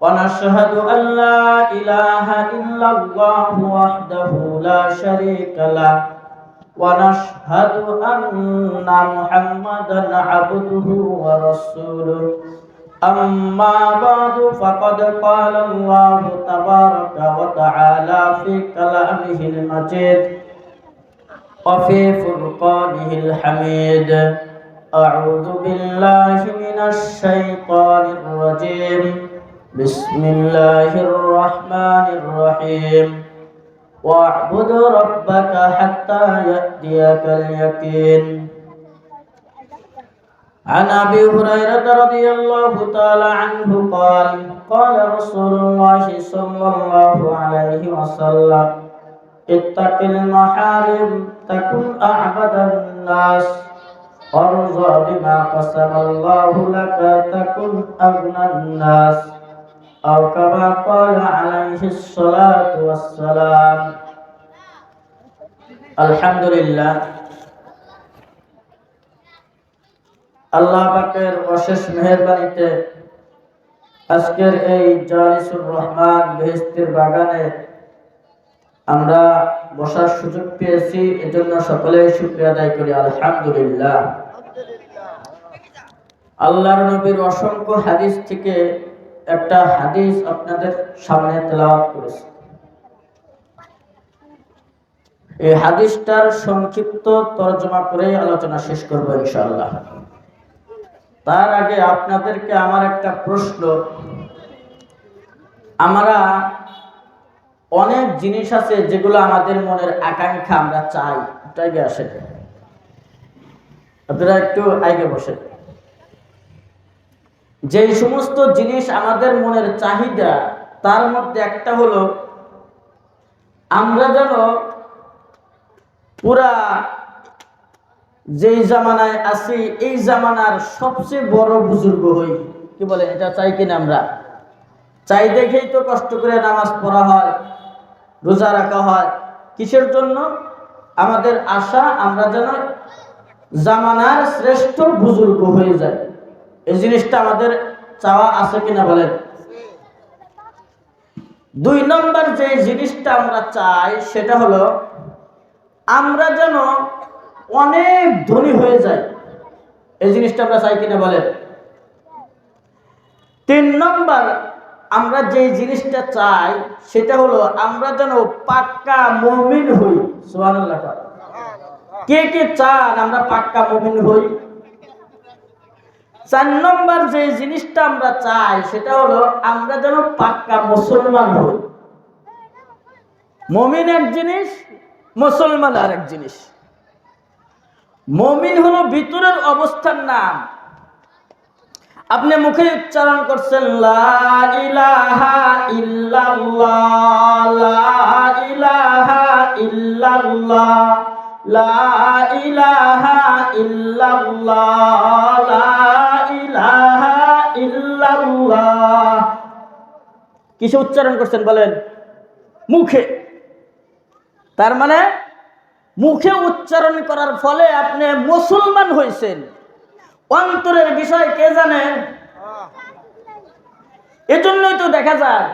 ونشهد أن لا إله إلا الله وحده لا شريك له ونشهد أن محمدا عبده ورسوله أما بعد فقد قال الله تبارك وتعالى في كلامه المجيد وفي فرقانه الحميد أعوذ بالله من الشيطان الرجيم بسم الله الرحمن الرحيم واعبد ربك حتى يأتيك اليقين عن ابي هريره رضي الله تعالى عنه قال قال رسول الله صلى الله عليه وسلم اتق المحارم تكن اعبد الناس وارضى بما قسم الله لك تكن اغنى الناس أو كما قال عليه الصلاة والسلام الحمد لله আল্লাহ পাকের অশেষ মেহরবানিতে আজকের এই জালিসুর রহমান বেহেস্তের বাগানে আমরা বসার সুযোগ পেয়েছি এজন্য সকলে শুক্রিয়া আদায় করি আলহামদুলিল্লাহ আল্লাহর নবীর অসংখ্য হাদিস থেকে একটা হাদিস আপনাদের সামনে তেলাওয়াত করেছি। এই হাদিসটার সংক্ষিপ্ত তর্জমা করে আলোচনা শেষ করব ইনশাআল্লাহ। তার আগে আপনাদেরকে আমার একটা প্রশ্ন। আমরা অনেক জিনিস আছে যেগুলো আমাদের মনের আকাঙ্ক্ষা আমরা চাই। আসে আপনারা একটু আগে বসে যে সমস্ত জিনিস আমাদের মনের চাহিদা, তার মধ্যে একটা হলো, আমরা যেন পুরা যেই জামানায় আছি, এই জামানার সবচেয়ে বড় বুজুর্গ হই। কি বলে, এটা চাই কিনা আমরা? চাই দেখেই তো কষ্ট করে নামাজ পড়া হয়, রোজা রাখা হয়। কিসের জন্য? আমাদের আশা আমরা যেন জামানার শ্রেষ্ঠ বুজুর্গ হয়ে যায় এই জিনিসটা আমাদের চাওয়া আছে কিনা বলেন? দুই নম্বর যে জিনিসটা আমরা চাই সেটা হলো, আমরা যেন অনেক ধনী হয়ে যাই। এই জিনিসটা আমরা চাই কিনা বলেন? তিন নম্বর আমরা যে জিনিসটা চাই সেটা হলো, আমরা যেন পাক্কা মমিন হই। সুবহানাল্লাহ। কে কে চান আমরা পাক্কা মমিন হই? চার নম্বর যে জিনিসটা আমরা চাই, সেটা হলো আমরা যেন পাক্কা মুসলমান হই। মমিন এক জিনিস, মুসলমান আর এক জিনিস। মমিন হলো ভিতরের অবস্থার নাম। আপনি মুখে উচ্চারণ করছেন, লা ইলাহা ইল্লাল্লাহ কিসে উচ্চারণ করছেন বলেন? মুখে। তার মানে মুখে উচ্চারণ করার ফলে আপনি মুসলমান হয়েছেন অন্তরের বিষয় কে জানে? এজন্যই তো দেখা যায়,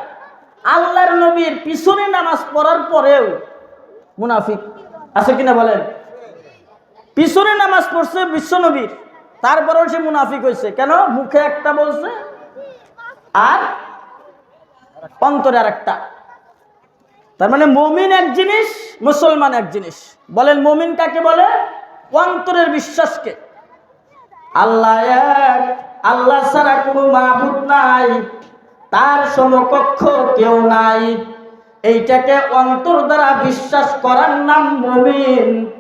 আল্লাহর নবীর পিছনে নামাজ পড়ার পরেও মুনাফিক আছে কিনা বলেন? পিছনে নামাজ পড়ছে বিশ্ব নবীর। তারপরেও সে মুনাফিক হয়েছে। কেন? মুখে একটা বলছে আর অন্তরে আর একটা তার মানে মমিন এক জিনিস, মুসলমান এক জিনিস। বলেন মমিন কাকে বলে? অন্তরের বিশ্বাসকে। আল্লাহ এক, আল্লাহ ছাড়া কোনো মাহবুদ নাই, তার সমকক্ষ কেউ নাই। এইটাকে অন্তর দ্বারা বিশ্বাস করার নাম মমিন।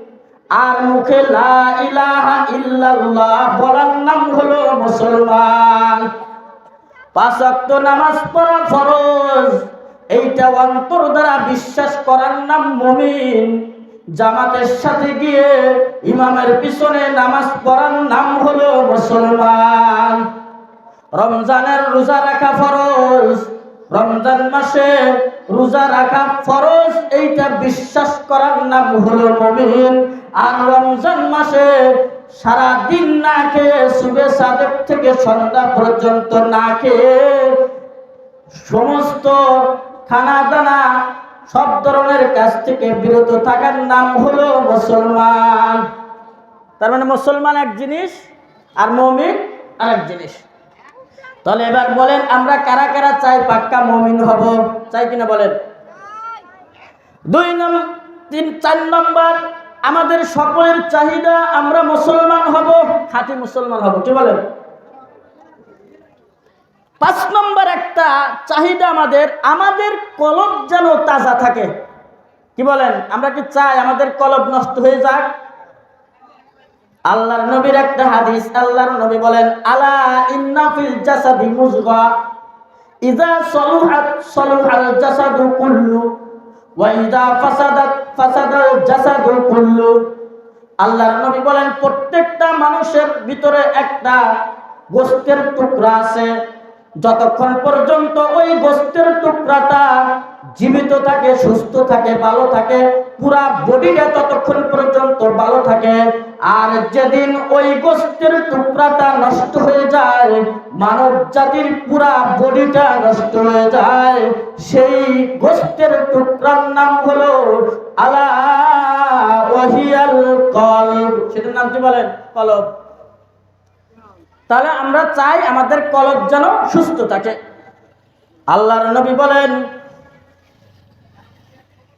আর মুখে লা ইলাহা ইল্লাল্লাহ বলার নাম হলো মুসলমান। পাঁচ নামাজ পড়া ফরজ। এইটা অন্তর দ্বারা বিশ্বাস করার নাম মমিন। জামাতের সাথে গিয়ে ইমামের পিছনে নামাজ পড়ার নাম হলো মুসলমান। রমজানের রোজা রাখা ফরজ। রমজান মাসে রোজা রাখা ফরজ, এইটা বিশ্বাস করার নাম হলো মমিন। আর রমজান মাসে সারা দিন না খেয়ে সুবে সাদেক থেকে সন্ধ্যা পর্যন্ত না খেয়ে সমস্ত খানা দানা সব ধরনের কাজ থেকে বিরত থাকার নাম হলো মুসলমান। তার মানে মুসলমান এক জিনিস আর মমিন আরেক জিনিস। তাহলে এবার বলেন আমরা কারা কারা চাই পাক্কা মমিন হব? চাই কিনা বলেন? দুই নম্বর তিন চার নম্বর আমাদের সকলের চাহিদা আমরা মুসলমান হব, খাঁটি মুসলমান হব, কি বলেন? পাঁচ নম্বর একটা চাহিদা আমাদের আমাদের কলব যেন তাজা থাকে। কি বলেন? আমরা কি চাই আমাদের কলব নষ্ট হয়ে যাক? আল্লাহর নবীর একটা হাদিস, আল্লাহর নবী বলেন, আলা ইন্না ফিল জাসাদি মুজগা, ইজা সলুহাত, সলুহাল জাসাদু কুল্লু। ওয়া ফাসাদাত ফাসাদাল জাসাদু কুল্লু। আল্লাহর নবী বলেন, প্রত্যেকটা মানুষের ভিতরে একটা গোস্তের টুকরা আছে। যতক্ষণ পর্যন্ত ওই গোস্তের টুকরাটা জীবিত থাকে, সুস্থ থাকে, ভালো থাকে, পুরা বডিটা ততক্ষণ পর্যন্ত ভালো থাকে। আর যেদিন ওই গোস্তের টুকরাটা নষ্ট হয়ে যায়, মানব জাতির পুরা বডিটা নষ্ট হয়ে যায়, সেই গোস্তের টুকরার নাম হলো আলা ওয়াহিয়াল কলব। সেটার নাম কি বলেন? কলব। তাহলে আমরা চাই আমাদের কলব যেন সুস্থ থাকে। আল্লাহর নবী বলেন,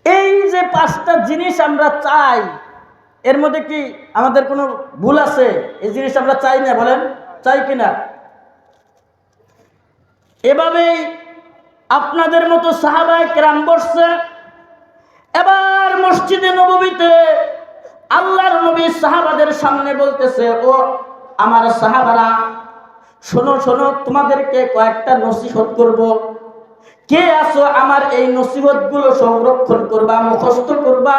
এই যে পাঁচটা জিনিস আমরা চাই এর মধ্যে কি আমাদের কোনো ভুল আছে? এই জিনিস আমরা চাই না, বলেন। চাই কিনা? এভাবেই আপনাদের মতো সাহাবায় কেরাম বসছে। এবার মসজিদে নবীতে আল্লাহর নবী সাহাবাদের সামনে বলতেছে, ও আমার সাহাবারা, শোনো শোনো, তোমাদেরকে কয়েকটা নসিহত করব। কে আছো আমার এই নসিহতগুলো সংরক্ষণ করবা, মুখস্থ করবা?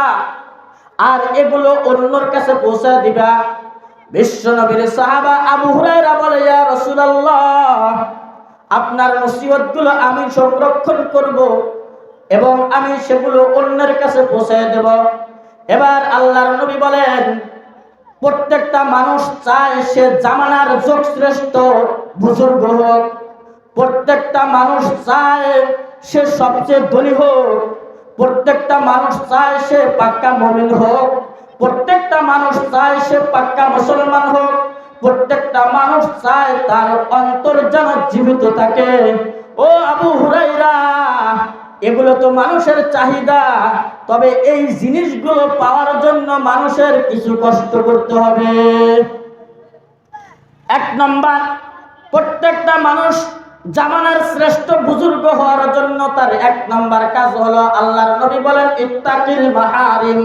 আর এগুলো অন্যর কাছে পৌঁছা দিবা। বিশ্ব নবীর সাহাবা আবু হুরায়রা বলে, ইয়া রাসূলুল্লাহ, আপনার নসিহতগুলো আমি সংরক্ষণ করব এবং আমি সেগুলো অন্যের কাছে পৌঁছে দেব। এবার আল্লাহর নবী বলেন, প্রত্যেকটা মানুষ চায় সে জামানার যোগ শ্রেষ্ঠ বুজুর্গ হোক। প্রত্যেকটা মানুষ চায় সে সবচেয়ে ধনী হোক। প্রত্যেকটা মানুষ চায় সে পাক্কা মমিন হোক, প্রত্যেকটা মানুষ চায় সে পাক্কা মুসলমান হোক, প্রত্যেকটা মানুষ চায় তার অন্তর যেন জীবিত থাকে। ও আবু হুরাইরা এগুলো তো মানুষের চাহিদা, তবে এই জিনিসগুলো পাওয়ার জন্য মানুষের কিছু কষ্ট করতে হবে। এক নম্বর, প্রত্যেকটা মানুষ জামানার শ্রেষ্ঠ বুজুর্গ হওয়ার তার এক নম্বর কাজ হলো আল্লাহর নবী বলেন ইত্তাকিল মাহারিম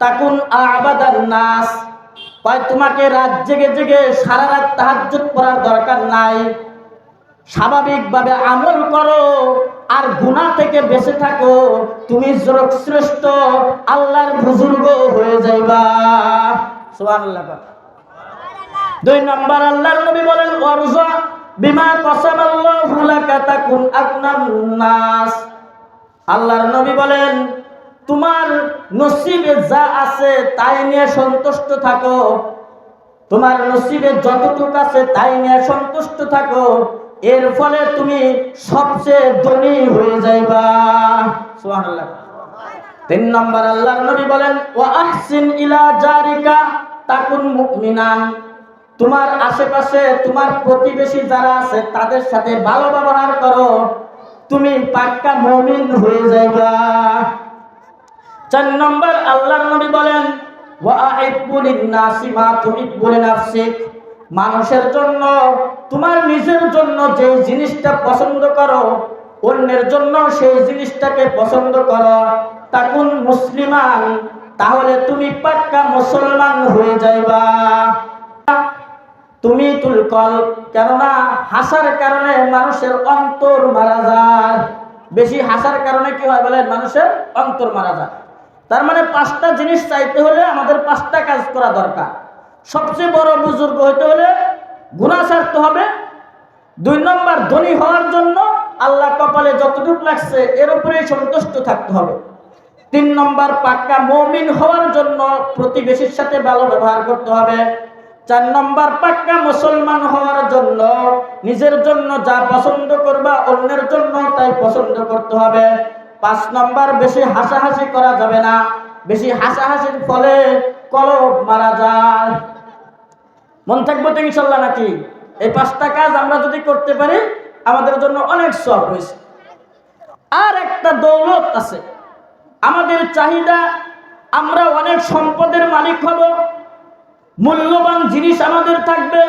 তাকুন আবাদান নাস। কয় তোমাকে রাত জেগে জেগে সারা রাত তাহাজ্জুদ পড়ার দরকার নাই। স্বাভাবিকভাবে আমল করো আর গুণা থেকে বেঁচে থাকো। তুমি জরক শ্রেষ্ঠ আল্লাহর বুজুর্গ হয়ে যাইবা। সুবহানাল্লাহ। দুই নম্বর আল্লাহর নবী বলেন অরজা বিমা কসামাল্লাহু নাস। আল্লাহর নবী বলেন, তোমার নসিবে যা আছে তাই নিয়ে সন্তুষ্ট থাকো। তোমার নসিবে যতটুকু আছে তাই নিয়ে সন্তুষ্ট থাকো। এর ফলে তুমি সবচেয়ে ধনী হয়ে যাইবা। সুবহানাল্লাহ। তিন নম্বর, আল্লাহর নবী বলেন, ওয়া আহসিন ইলা জারিকা তাকুন মুমিনান। তোমার আশেপাশে, তোমার প্রতিবেশী যারা আছে, তাদের সাথে ভালো ব্যবহার করো। তুমি পাক্কা মুমিন হয়ে যাইবা। চার নম্বর, আল্লাহর নবী বলেন মানুষের জন্য, তোমার নিজের জন্য যে জিনিসটা পছন্দ করো, অন্যের জন্য সেই জিনিসটাকে পছন্দ করো। তাকুন মুসলিমান, তাহলে তুমি পাক্কা মুসলমান হয়ে যাইবা। তুমি তুলকল কেননা হাসার কারণে মানুষের অন্তর মারা যায়। বেশি হাসার কারণে কি হয় বলেন? মানুষের অন্তর মারা যায়। তার মানে পাঁচটা জিনিস চাইতে হলে আমাদের পাঁচটা কাজ করা দরকার। সবচেয়ে বড় বুজুর্গ হইতে হলে গুণা ছাড়তে হবে। দুই নম্বর, ধনী হওয়ার জন্য আল্লাহ কপালে যতটুকু লাগছে এর উপরেই সন্তুষ্ট থাকতে হবে। তিন নম্বর, পাক্কা মমিন হওয়ার জন্য প্রতিবেশীর সাথে ভালো ব্যবহার করতে হবে। চার নম্বর, পাক্কা মুসলমান হওয়ার জন্য নিজের জন্য যা পছন্দ করবা অন্যের জন্য তাই পছন্দ করতে হবে। পাঁচ নম্বর, বেশি হাসাহাসি করা যাবে না। বেশি হাসাহাসির ফলে কলব মারা যায়। মন থাকব তো ইনশাল্লাহ নাকি? এই পাঁচটা কাজ আমরা যদি করতে পারি, আমাদের জন্য অনেক সব হয়েছে আর একটা দৌলত আছে। আমাদের চাহিদা, আমরা অনেক সম্পদের মালিক হব। মূল্যবান জিনিস আমাদের থাকবে।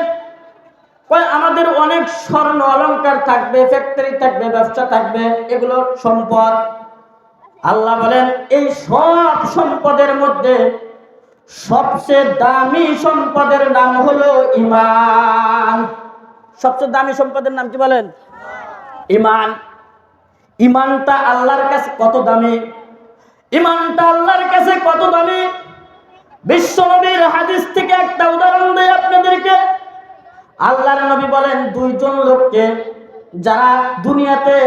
আমাদের অনেক স্বর্ণ অলঙ্কার থাকবে ফ্যাক্টরি থাকবে, ব্যবসা থাকবে, এগুলো সম্পদ। আল্লাহ বলেন, এই সব সম্পদের মধ্যে সবচেয়ে দামি সম্পদের নাম হলো ইমান সবচেয়ে দামি সম্পদের নাম কি বলেন? ইমান ইমানটা আল্লাহর কাছে কত দামি? ইমানটা আল্লাহর কাছে কত দামি? বিশ্ব নবীর হাদিস থেকে একটা উদাহরণ দেয় আপনাদেরকে। আল্লাহর নবী বলেন, দুইজন লোককে যারা দুনিয়াতে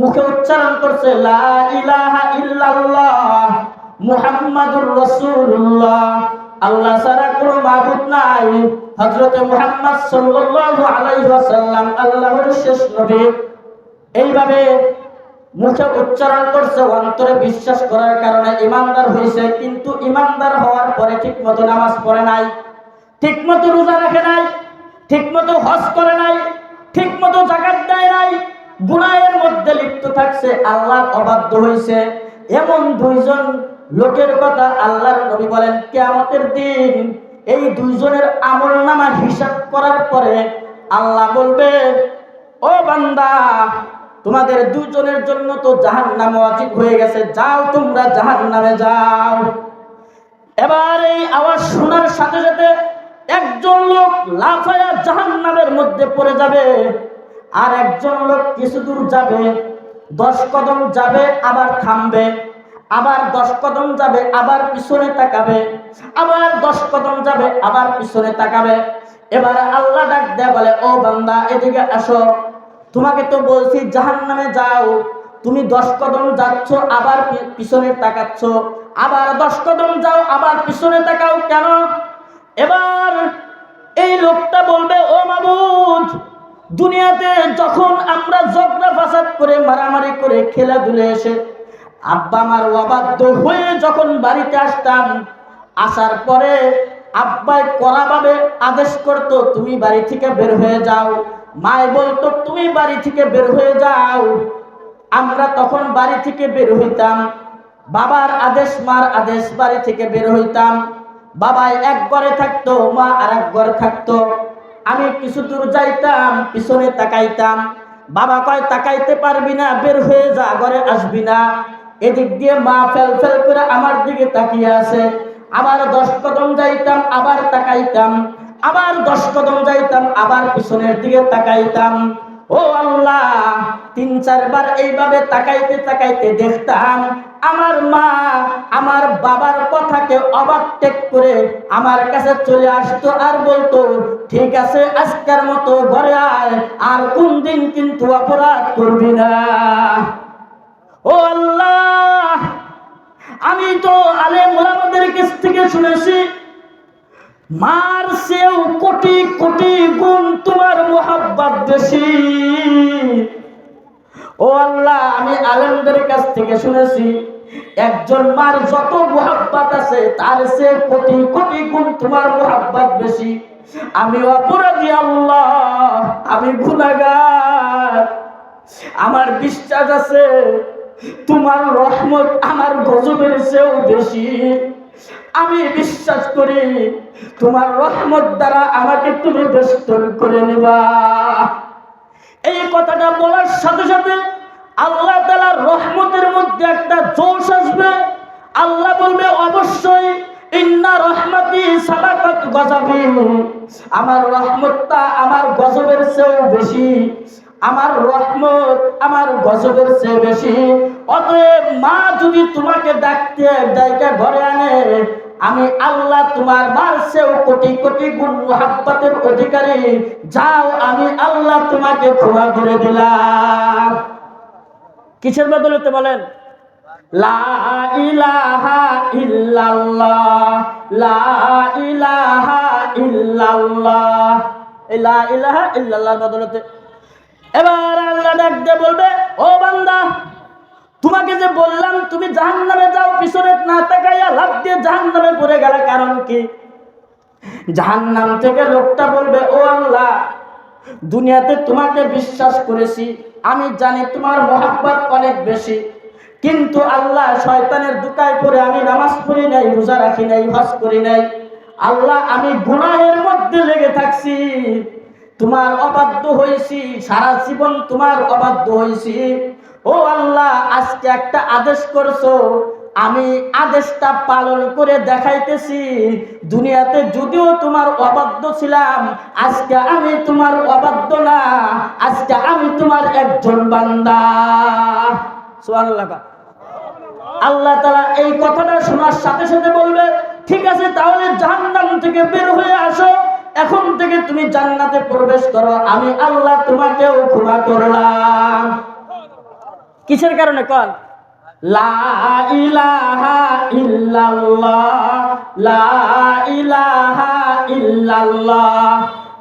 মুখে উচ্চারণ করছে, লা ইলাহা ইল্লাল্লাহ মুহাম্মাদুর রাসূলুল্লাহ আল্লাহ ছাড়া কোনো মাবুদ নাই। হযরত মুহাম্মদ সাল্লাল্লাহু আলাইহি ওয়াসাল্লাম, আল্লাহর শেষ নবী। এইভাবে মুখে উচ্চারণ করছে, অন্তরে বিশ্বাস করার কারণে ইমানদার হয়েছে, কিন্তু ইমানদার হওয়ার পরে ঠিকমতো নামাজ পড়ে নাই, ঠিকমতো রোজা রাখে নাই, ঠিকমতো হজ করে নাই, ঠিকমতো জাকাত দেয় নাই, গুনাহের মধ্যে লিপ্ত থাকছে আল্লাহ অবাধ্য হয়েছে। এমন দুইজন লোকের কথা আল্লাহর নবী বলেন, কেয়ামতের দিন এই দুইজনের আমল নামা হিসাব করার পরে আল্লাহ বলবে, ও বান্দা তোমাদের দুজনের জন্য তো জাহান নাম অজিব হয়ে গেছে। যাও তোমরা জাহান নামে যাও। এবার এই আওয়াজ শোনার সাথে সাথে একজন লোক লাফায়া জাহান নামের মধ্যে পড়ে যাবে। আর একজন লোক কিছু দূর যাবে, দশ কদম যাবে, আবার থামবে, আবার দশ কদম যাবে, আবার পিছনে তাকাবে, আবার দশ কদম যাবে, আবার পিছনে তাকাবে। এবার আল্লাহ ডাক দেয় বলে, ও বান্দা, এদিকে আসো। তোমাকে তো বলছি জাহান নামে যাও। তুমি দশ কদম যাচ্ছ, আবার পিছনে তাকাচ্ছ। আবার দশ কদম যাও, আবার পিছনে তাকাও কেন? এবার এই লোকটা বলবে, ও মাবুদ, দুনিয়াতে যখন আমরা জগড়া ফাসাদ করে, মারামারি করে খেলাধুলে এসে আব্বা আমার অবাধ্য হয়ে যখন বাড়িতে আসতাম, আসার পরে আব্বাই কড়াভাবে আদেশ করতো, তুমি বাড়ি থেকে বের হয়ে যাও। মায় বলতো, তুমি বাড়ি থেকে বের হয়ে যাও। আমরা তখন বাড়ি থেকে বের হইতাম। বাবার আদেশ, মার আদেশ, বাড়ি থেকে বের হইতাম। বাবাই এক ঘরে থাকতো, মা আর এক ঘরে থাকতো। আমি কিছু দূর যাইতাম, পিছনে তাকাইতাম। বাবা কয়, তাকাইতে পারবি না, বের হয়ে যা, ঘরে আসবি না। এদিক দিয়ে মা ফেল ফেল করে আমার দিকে তাকিয়ে আছে। আবার দশ কদম যাইতাম, আবার তাকাইতাম। আবার দশ কদম যাইতাম, আবার পিছনের দিকে তাকাইতাম। ও আল্লাহ, তিন, চারবার এইভাবে তাকাইতে তাকাইতে দেখতাম, আমার মা আমার বাবার কথাকে অবাক টেক করে আমার কাছে চলে আসতো আর বলতো, ঠিক আছে, আজকের মতো ঘরে আয়, আর কোন দিন কিন্তু অপরাধ করবি না। ও আল্লাহ, আমি তো আলে মোলামাদের কাছ থেকে শুনেছি মার সেও কোটি কোটি গুণ তোমার মোহাব্বত বেশি। ও আল্লাহ, আমি আলেমদের কাছ থেকে শুনেছি, একজন মার যত মোহাব্বত আছে, তার সে কোটি কোটি গুণ তোমার মোহাব্বত বেশি। আমি অপরাধী আল্লাহ, আমি গুনাগার আমার বিশ্বাস আছে, তোমার রহমত আমার গজবের চেয়েও বেশি। আমি বিশ্বাস করি তোমার রহমত দ্বারা আমাকে তুমি বেষ্টন করে নেবা। এই কথাটা বলার সাথে সাথে আল্লাহ তালার রহমতের মধ্যে একটা জোশ আসবে। আল্লাহ বলবে, অবশ্যই ইন্না রহমতি সালাকত গজাবি আমার রহমতটা আমার গজবের চেয়েও বেশি। আমার রহমত আমার গজবের চেয়ে বেশি। অতএব মা যদি তোমাকে ডাকতে, ডাইকা ঘরে আনে, আমি আল্লাহ তোমার মার চেয়েও কোটি কোটি গুণ মোহাব্বতের অধিকারী। যাও, আমি আল্লাহ তোমাকে ক্ষমা করে দিলাম। কিসের বদলতে বলেন? লা ইলাহা ইল্লাল্লাহ, লা ইলাহা ইল্লাল্লাহ। লা ইলাহা ইল্লাল্লাহর বদলতে এবার আল্লাহ ডাক দিয়ে বলবে, ও বান্দা, তোমাকে যে বললাম তুমি জাহান্নামে যাও, পিছনে না তাকাইয়া লাভ দিয়ে জাহান্নামে পড়ে গেলে কারণ কি? জাহান্নাম থেকে লোকটা বলবে, ও আল্লাহ, দুনিয়াতে তোমাকে বিশ্বাস করেছি, আমি জানি তোমার মহাব্বত অনেক বেশি, কিন্তু আল্লাহ শয়তানের দুকায় পরে আমি নামাজ পড়ি নাই, রোজা রাখি নাই, হজ করি নাই। আল্লাহ, আমি গুনাহের মধ্যে লেগে থাকছি। তোমার অবাধ্য হয়েছি, সারা জীবন তোমার অবাধ্য হয়েছি। ও আল্লাহ, আজকে একটা আদেশ করছ। আমি আদেশটা পালন করে দেখাইতেছি। দুনিয়াতে যদিও তোমার অবাধ্য ছিলাম, আজকে আমি তোমার অবাধ্য না। আজকে আমি তোমার একজন বান্দা। আল্লাহ তালা এই কথাটা শোনার সাথে সাথে বলবে, ঠিক আছে, তাহলে জাহান্নাম থেকে বের হয়ে আসো। এখন থেকে তুমি জান্নাতে প্রবেশ করো, আমি আল্লাহ তোমাকেও ক্ষমা করলাম। কিসের কারণে কল? লা ইলাহা লা ইলাহা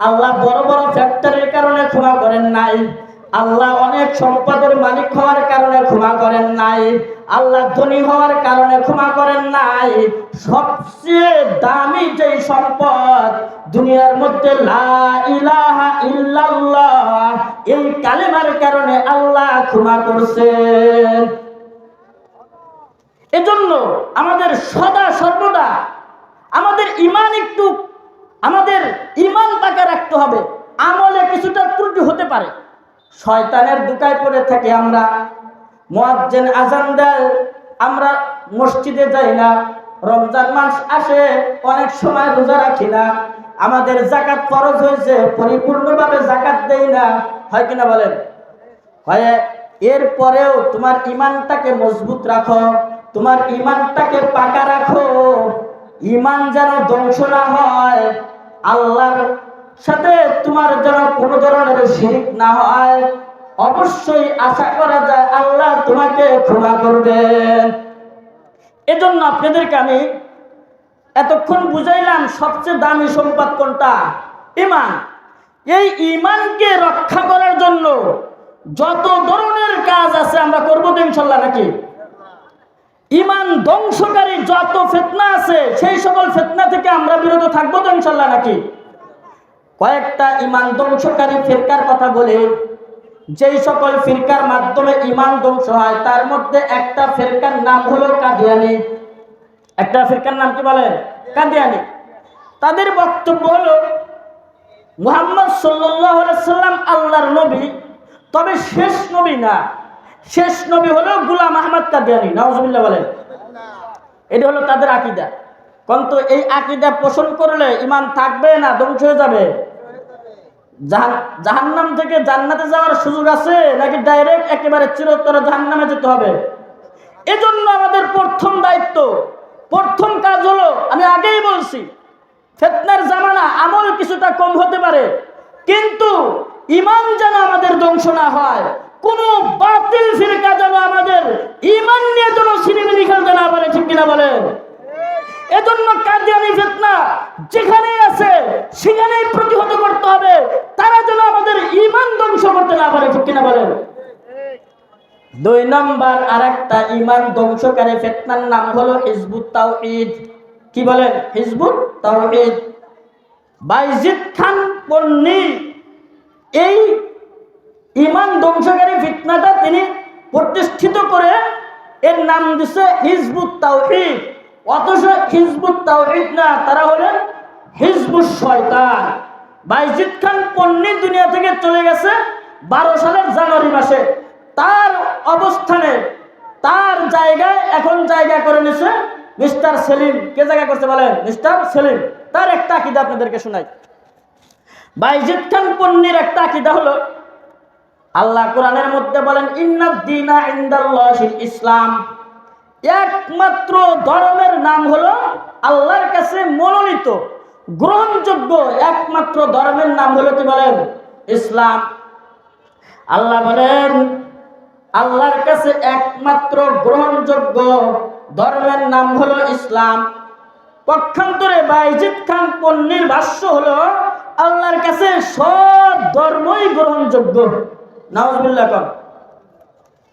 আল্লাহ বড় বড় ফ্যাক্টরির কারণে ক্ষমা করেন নাই। আল্লাহ অনেক সম্পদের মালিক হওয়ার কারণে ক্ষমা করেন নাই। আল্লাহ ধনী হওয়ার কারণে ক্ষমা করেন নাই। সবচেয়ে দামি যে সম্পদ দুনিয়ার মধ্যে লা ইলাহা এই কালেমার কারণে আল্লাহ ক্ষমা করছেন। এজন্য আমাদের সদা সর্বদা আমাদের ইমান একটু, আমাদের ইমান পাকা রাখতে হবে। আমলে কিছুটা ত্রুটি হতে পারে। শয়তানের দুকায় পড়ে থাকি আমরা। মোয়াজ্জেন আজান দেয়, আমরা মসজিদে যাই না। রমজান মাস আসে, অনেক সময় রোজা রাখি না। আমাদের জাকাত খরচ হয়েছে, পরিপূর্ণভাবে জাকাত দেই না। হয় কিনা বলেন? হয়। এরপরেও তোমার ইমানটাকে মজবুত রাখো, তোমার ইমানটাকে পাকা রাখো। ইমান যেন ধ্বংস না হয়, আল্লাহর সাথে তোমার যেন কোনো ধরনের শিরিক না হয়। অবশ্যই আশা করা যায় আল্লাহ তোমাকে ক্ষমা করবেন এজন্য আপনাদেরকে আমি এতক্ষণ বুঝাইলাম সবচেয়ে দামি সম্পদ কোনটা? ইমান এই ইমানকে রক্ষা করার জন্য যত ধরনের কাজ আছে আমরা করব তো ইনশাল্লাহ নাকি? ইমান ধ্বংসকারী যত ফেতনা আছে, সেই সকল ফেতনা থেকে আমরা বিরত থাকব তো ইনশাল্লাহ নাকি? কয়েকটা ইমান ধ্বংসকারী ফিরকার কথা বলে, যেই সকল ফিরকার মাধ্যমে ইমান ধ্বংস হয়, তার মধ্যে একটা ফিরকার নাম হলো কাদিয়ানি। একটা ফিরকার নাম কি বলেন? কাদিয়ানি। তাদের বক্তব্য হলো, মুহাম্মদ সাল্লাম আল্লাহর নবী, তবে শেষ নবী না। শেষ নবী হলো গুলাম আহমদ কাদিয়ানি নওয়াজুবিল্লাহ বলেন। এটা হলো তাদের আকিদা। কিন্তু এই আকিদা পোষণ করলে ইমান থাকবে না, ধ্বংস হয়ে যাবে। জাহান্নাম থেকে জান্নাতে যাওয়ার সুযোগ আছে নাকি ডাইরেক্ট একেবারে চিরতর জাহান্নামে যেতে হবে? এজন্য আমাদের প্রথম দায়িত্ব, প্রথম কাজ হলো, আমি আগেই বলছি, ফেতনার জামানা, আমল কিছুটা কম হতে পারে, কিন্তু ইমান যেন আমাদের ধ্বংস না হয়, কোন বাতিল ফিরকা যেন আমাদের ইমান নিয়ে যেন সিনেমিনি খেলতে না পারে, ঠিক কিনা বলেন? এজন্য কাদিয়ানি ফিতনা যেখানে আছে, সেখানেই প্রতিহত করতে হবে। তারা যেন আমাদের ইমান ধ্বংস করতে না পারে, ঠিক কিনা বলেন? দুই নাম্বার আর একটা ইমান ধ্বংসকারী ফেতনার নাম হলো হিজবুত তাওহীদ। কি বলেন? হিজবুত তাওহীদ। বাইজিদ খান পন্নী এই ইমান ধ্বংসকারী ফিতনাটা তিনি প্রতিষ্ঠিত করে এর নাম দিছে হিজবুত তাওহীদ। অথচ হিজবুত তাওহীদ না, তারা হলেন হিজবুত শয়তান। বাইজিদ খান পন্নী দুনিয়া থেকে চলে গেছে বারো সালের জানুয়ারি মাসে। তার অবস্থানে, তার জায়গায় এখন জায়গা করে নিছে মিস্টার সেলিম। কে জায়গা করছে বলেন? মিস্টার সেলিম। তার একটা আকিদা আপনাদেরকে শোনাই। বাইজিদ খান পন্নির একটা আকিদা হলো, আল্লাহ কোরআনের মধ্যে বলেন, ইন্নাদ্দিনা ইন্দাল্লাহিল ইসলাম। একমাত্র ধর্মের নাম হলো আল্লাহর কাছে মনোনীত, গ্রহণযোগ্য একমাত্র ধর্মের নাম হলো কি বলেন? ইসলাম। আল্লাহ বলেন, আল্লাহর কাছে একমাত্র গ্রহণযোগ্য ধর্মের নাম হলো ইসলাম। পক্ষান্তরে বাইজিদ খান পন্নির ভাষ্য হলো, আল্লাহর কাছে সব ধর্মই গ্রহণযোগ্য। নাউজুবিল্লাহ কর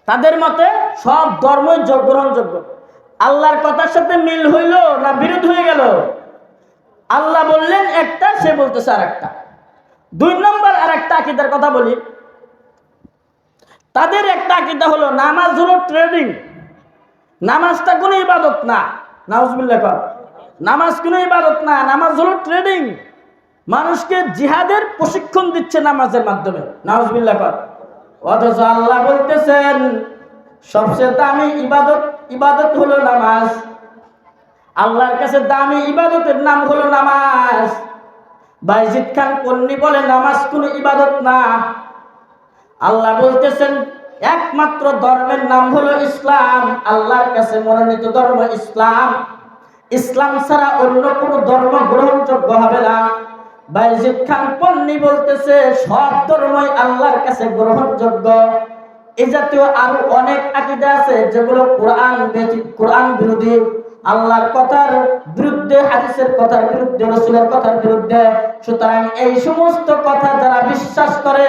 তাদের মতে সব ধর্মই গ্রহণযোগ্য। আল্লাহর কথার সাথে মিল হইল না বিরোধ হয়ে গেল? আল্লাহ বললেন, একটা, সে বলতেছে আর একটা দুই নম্বর আর একটা আকিদার কথা বলি। তাদের একটা আকিদা হলো, নামাজ হলো ট্রেডিং নামাজটা কোনো ইবাদত না। নাউজবিল্লা কর। নামাজ কোনো ইবাদত না, নামাজ হলো ট্রেডিং মানুষকে জিহাদের প্রশিক্ষণ দিচ্ছে নামাজের মাধ্যমে। নামাজ নাউজবিল্লা কর। অথচ আল্লাহ বলতেছেন, সবচেয়ে দামি ইবাদত ইবাদত হলো নামাজ। আল্লাহর কাছে দামি ইবাদতের নাম হলো নামাজ। বাইজিদ খান পন্নি বলে, নামাজ কোনো ইবাদত না। আল্লাহ বলতেছেন, একমাত্র ধর্মের নাম হলো ইসলাম। আল্লাহর কাছে মনোনীত ধর্ম ইসলাম। ইসলাম ছাড়া অন্য কোনো ধর্ম গ্রহণযোগ্য হবে না। বাইজিদ খান পন্নি বলতেছে, সব ধর্মই আল্লাহর কাছে গ্রহণযোগ্য। এই জাতীয় আরও অনেক আকিদা আছে, যেগুলো কোরআন কোরআন বিরোধী। আল্লাহর কথার বিরুদ্ধে, হাদিসের কথার বিরুদ্ধে, রসুলের কথার বিরুদ্ধে। সুতরাং এই সমস্ত কথা যারা বিশ্বাস করে,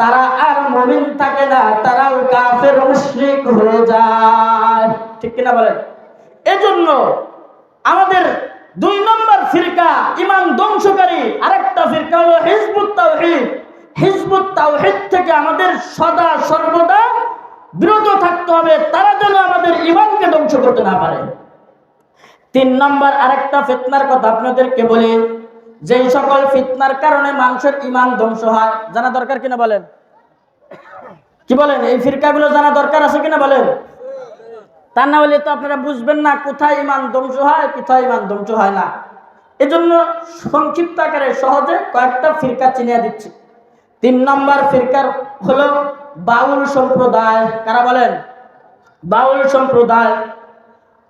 তারা আর মমিন থাকে না, তারাও কাফের মুশরিক হয়ে যায়। ঠিক কিনা বলেন? এজন্য আমাদের দুই নম্বর ফিরকা ইমান ধ্বংসকারী। আরেকটা ফিরকা হলো হিজবুত তাওহীদ। হিজবুত তাওহীদ থেকে আমাদের সদা সর্বদা বিরত থাকতে হবে, তারা যেন আমাদের ইমানকে ধ্বংস করতে না পারে। তিন নম্বর আরেকটা ফিতনার কথা আপনাদেরকে বলি, যেই সকল ফিতনার কারণে মানুষের ইমান ধ্বংস হয়, জানা দরকার কিনা বলেন? কি বলেন? এই ফিরকাগুলো জানা দরকার আছে কিনা বলেন? তা না হলে তো আপনারা বুঝবেন না কোথায় ইমান ধ্বংস হয়, কোথায় ইমান ধ্বংস হয় না। এজন্য সংক্ষিপ্ত আকারে সহজে কয়েকটা ফিরকা চিনিয়ে দিচ্ছি। তিন নম্বর ফিরকার হলো বাউল সম্প্রদায়। কারা বলেন? বাউল সম্প্রদায়।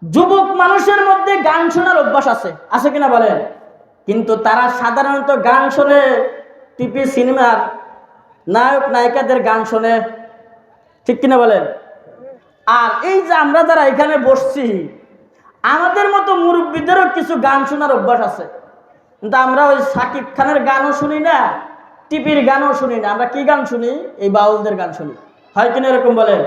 যুবক মানুষের মধ্যে গান শোনার অভ্যাস আছে। আছে কিনা বলেন? কিন্তু তারা সাধারণত গান শোনে টিভি, সিনেমার নায়ক, নায়িকাদের গান শোনে। ঠিক কিনা বলেন? আর এই যে আমরা যারা এখানে বসছি, আমাদের মতো মুরব্বীদেরও কিছু গান শোনার অভ্যাস আছে। কিন্তু আমরা ওই সাকিব খানের গানও শুনি না টিভির গানও শুনি না। আমরা কি গান শুনি? এই বাউলদের গান শুনি। হয় কিনা এরকম বলেন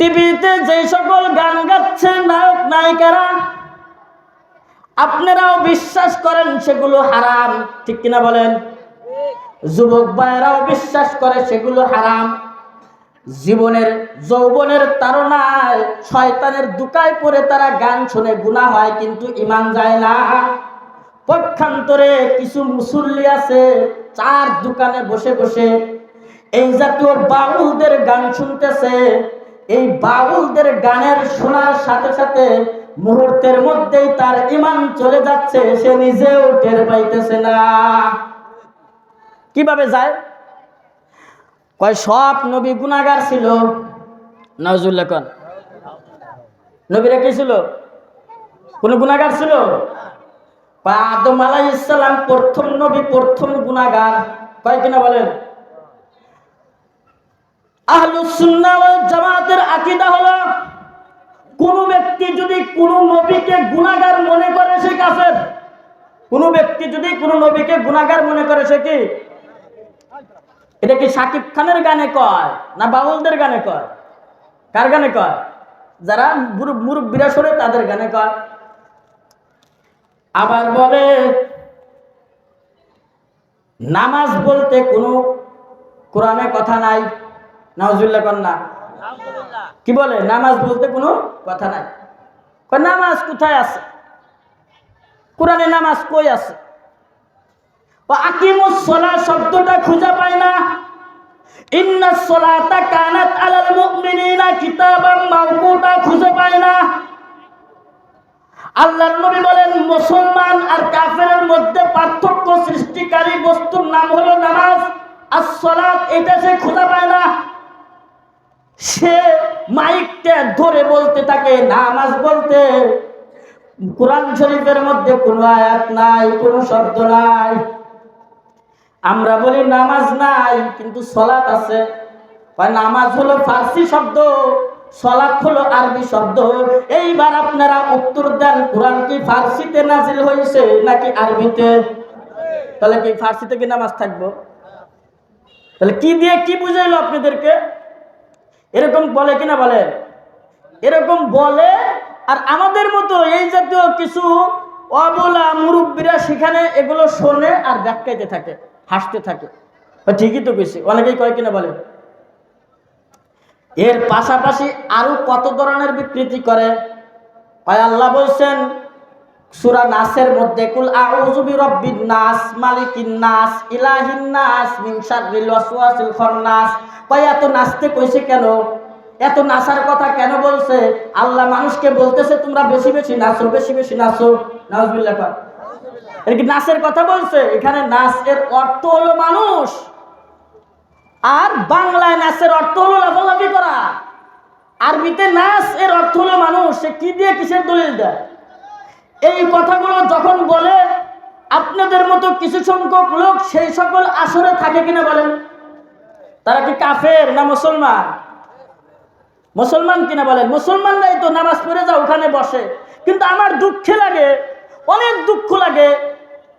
টিভিতে যে সকল গান গাচ্ছে নায়ক, নায়িকারা, আপনারাও বিশ্বাস করেন সেগুলো হারাম, ঠিক কিনা বলেন? যুবক ভাইয়েরাও বিশ্বাস করে সেগুলো হারাম। জীবনের যৌবনের তারনায় শয়তানের দুকায় পড়ে তারা গান শুনে গুণা হয়, কিন্তু ইমান যায় না। পক্ষান্তরে কিছু মুসল্লি আছে, চার দোকানে বসে বসে এই জাতীয় বাউলদের গান শুনতেছে। এই বাউলদের গানের শোনার সাথে সাথে মুহূর্তের মধ্যেই তার ইমান চলে যাচ্ছে, সে নিজেও টের পাইতেছে না। কীভাবে যায়? কয়, সব নবী গুনাগার ছিল? নজরুল্লাহ কন নবীরা কি ছিল? কোন গুনাগার ছিল? আদম আলাই ইসলাম প্রথম নবী, প্রথম গুনাগার কয় কিনা বলেন? জামাতের আকীদা হলো, কোন ব্যক্তি যদি কোন নবীকে গুনাহগার মনে করে, সে কাফের। কোন ব্যক্তি যদি কোন নবীকে গুনাহগার মনে করে, সে কি? এটা কি সাকিব খানের গানে কয় না বাউলদের গানে কয়? কার গানে কয়? যারা মুরব্বীরা সরে তাদের গানে কয়। আবার বলে নামাজ বলতে কোনো কোরআনে কথা নাই। নাউজুল্লাহ কন্যা কি বলে? নামাজ বলতে কোনো কথা নাই। নামাজ কোথায় আছে? কোরআনে নামাজ কই আছে? ও আকিমুস সলা শব্দটা খুঁজে পায় না। ইন্না সলাতা কানাত আলাল মুমিনিনা কিতাবাম মাওকুতা খুঁজে পায় না। আল্লাহর নবী বলেন, মুসলমান আর কাফেরের মধ্যে পার্থক্য সৃষ্টিকারী বস্তুর নাম হলো নামাজ। আর আসসালাত এটা সে খোঁজা পায় না। সে মাইকটা ধরে বলতে থাকে, নামাজ বলতে। কোরআন শরীফের মধ্যে কোনো আয়াত নাই, কোনো শব্দ নাই। আমরা বলি নামাজ নাই, কিন্তু সলাৎ আছে। নামাজ হলো ফার্সি শব্দ, সলাৎ হলো আরবি শব্দ। এইবার আপনারা উত্তর দেন, কোরআন কি ফার্সিতে নাজিল হয়েছে নাকি আরবিতে? তাহলে কি ফার্সিতে কি নামাজ থাকব? তাহলে কি দিয়ে কি বুঝাইলো আপনাদেরকে? এরকম বলে কিনা বলে এরকম বলে, আর আমাদের মতো এই জাতীয় কিছু অবলা মুরব্বীরা সেখানে এগুলো শোনে আর ব্যাখ্যাইতে থাকে। হাসতে থাকে। ঠিকই তো বেশি অনেকেই কয় কিনা বলে এর পাশাপাশি আরও কত ধরনের বিকৃতি করে? কয় আল্লাহ বলছেন, সুরা নাসের মধ্যে, কুল আউযু বিরাব্বিন নাস, মালিকিন নাস, ইলাহিন নাস, মিন শাররিল ওয়াসওয়াসিল খান্নাস। কয়, এত নাচতে কইছে কেন? এত নাচার কথা কেন বলছে? আল্লাহ মানুষকে বলতেছে, তোমরা বেশি বেশি নাচো, বেশি বেশি নাচো। নাউজুবিল্লাহ এর কি নাচের কথা বলছে? এখানে নাচ এর অর্থ হলো মানুষ। আর বাংলায় নাচের অর্থ হলো লাফালাফি করা। আরবিতে নাচ এর অর্থ হলো মানুষ। সে কি দিয়ে কিসের দলিল দেয়? এই কথাগুলো যখন বলে, আপনাদের মতো কিছু সংখ্যক লোক সেই সকল আসরে থাকে কিনা বলেন। তারা কি কাফের না মুসলমান? মুসলমান কিনা বলেন? মুসলমানরাই তো নামাজ পড়ে যা ওখানে বসে। কিন্তু আমার দুঃখে লাগে, অনেক দুঃখ লাগে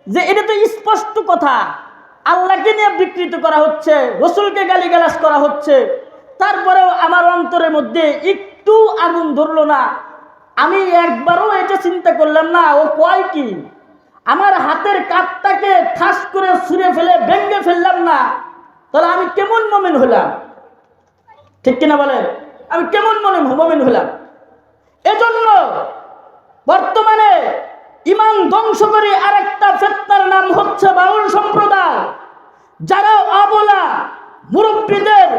যে এটা তো স্পষ্ট কথা। আল্লাহকে নিয়ে বিকৃত করা হচ্ছে, রসুলকে গালিগালাজ করা হচ্ছে। তারপরেও আমার অন্তরের মধ্যে একটু আগুন ধরলো না। আমি একবারও এটা চিন্তা করলাম না, ও কয় কি? আমার হাতের কাপটাকে ঠাস করে ছুঁড়ে ফেলে, ভেঙে ফেললাম না। তাহলে আমি কেমন মমিন হলাম? ঠিক কিনা বলেন? আমি কেমন মনে মমিন হলাম? এজন্য বর্তমানে ইমান ধ্বংস করে আরেকটা ফেতনার নাম হচ্ছে বাউল সম্প্রদায়। যারা অবলা মুরব্বীদের,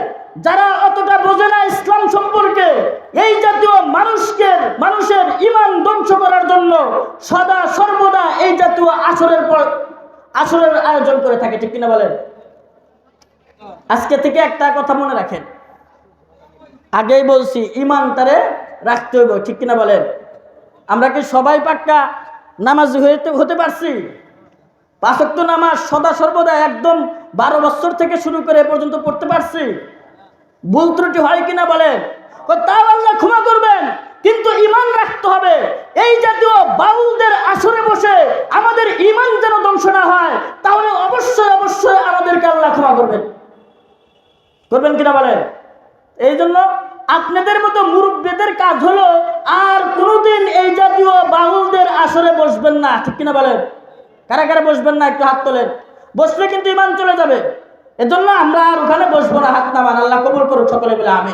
যারা অতটা বোঝে না ইসলাম সম্পর্কে, এই জাতীয় মানুষকে, মানুষের ইমান ধ্বংস করার জন্য সদা সর্বদা এই জাতীয় আসরের পর, আসরের আয়োজন করে থাকে, ঠিক কিনা বলেন? আজকে থেকে একটা কথা মনে রাখেন। আগেই বলছি, ইমান তারে রাখতে হইব, ঠিক কিনা বলেন? আমরা কি সবাই পাক্কা? নামাজ হতে পারছি। পাঁচক্ত নামাজ সদা সর্বদা একদম বারো বছর থেকে শুরু করে পর্যন্ত পড়তে পারছি। ভুল ত্রুটি হয় কিনা বলেন তাও আল্লাহ ক্ষমা করবেন। কিন্তু ইমান রাখতে হবে। এই জাতীয় বাউলদের আসরে বসে আমাদের ইমান যেন ধ্বংস না হয়, তাহলে অবশ্যই অবশ্যই আমাদেরকে আল্লাহ ক্ষমা করবেন। করবেন কিনা বলেন এই জন্য আপনাদের মতো মুরব্বীদের কাজ হলো আর কোনোদিন এই জাতীয় বাউলদের আসরে বসবেন না। ঠিক কিনা বলেন? কারা কারা বসবেন না একটু হাত তোলেন। বসলে কিন্তু ইমান চলে যাবে। এজন্য আমরা আর ওখানে বসবো না, হাত নামান। আল্লাহ কবুল করুক সকলে মিলে আমি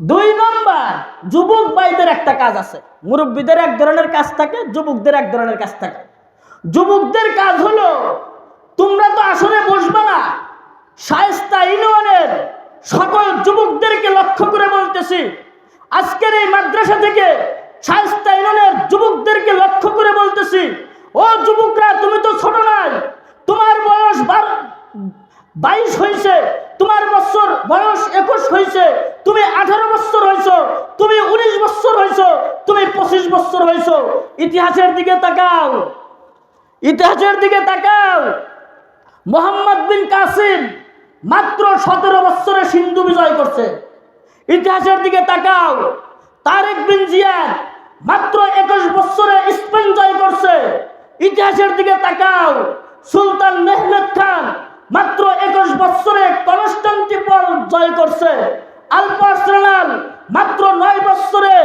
দুই নম্বর, যুবক ভাইদের একটা কাজ আছে। মুরব্বীদের এক ধরনের কাজ থাকে, যুবকদের এক ধরনের কাজ থাকে। যুবকদের কাজ হলো, তোমরা তো আসলে বসবে না। শায়স্তা ইউনিয়নের সকল যুবকদেরকে লক্ষ্য করে বলতেছি, আজকের এই মাদ্রাসা থেকে শায়স্তা ইউনিয়নের যুবকদেরকে লক্ষ্য করে বলতেছি, ও যুবকরা, তুমি তো ছোট নাই, তোমার বয়স বাইশ হয়েছে, তোমার বছর বয়স একুশ হয়েছে, তুমি আঠারো বছর হয়েছ, তুমি উনিশ বছর হয়েছ, তুমি পঁচিশ বছর হয়েছ, ইতিহাসের দিকে তাকাও, ইতিহাসের দিকে তাকাও, মোহাম্মদ বিন কাসিম মাত্র সতেরো বছরে সিন্ধু বিজয় করছে। ইতিহাসের দিকে তাকাও। তারেক বিন জিয়াদ মাত্র একুশ বছরে স্পেন জয় করছে। ইতিহাসের দিকে তাকাও। সুলতান মেহমেদ খান মাত্র একুশ বছরে কনস্টান্টিপল জয় করছে। আলপার্সেনাল মাত্র নয় বছরে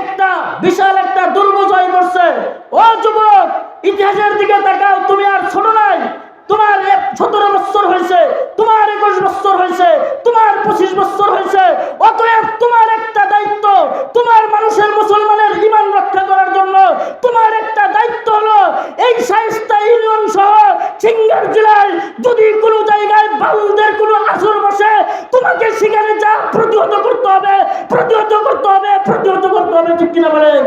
একটা বিশাল একটা দুর্গ জয় করছে। ও যুবক, ইতিহাসের দিকে তাকাও। তুমি আর ছোট নাই। তোমার সতেরো বছর হয়েছে, তোমার একুশ বছর হয়েছে, তোমার পঁচিশ বছর হয়েছে, অতএব তোমার একটা দায়িত্ব, তোমার মানুষের মুসলমানের ইমান রক্ষা করার জন্য তোমার একটা দায়িত্ব হলো এই সাইস্তা ইউনিয়ন সহ সিঙ্গার জেলায় যদি কোনো জায়গায় বাউলদের কোনো আসর বসে, তোমাকে সেখানে যা প্রতিহত করতে হবে, প্রতিহত করতে হবে, প্রতিহত করতে হবে, ঠিক কিনা বলেন?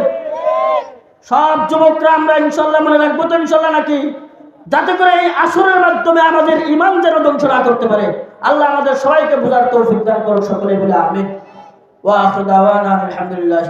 সব যুবকরা আমরা ইনশাল্লাহ মনে রাখব তো ইনশাল্লাহ নাকি? যাতে করে এই আসরের মাধ্যমে আমাদের ইমান যেন ধ্বংস না করতে পারে। আল্লাহ আমাদের সবাইকে বোঝার তৌফিক দান করুন সকলে বলে আমি ওয়া আলহামদুলিল্লাহ।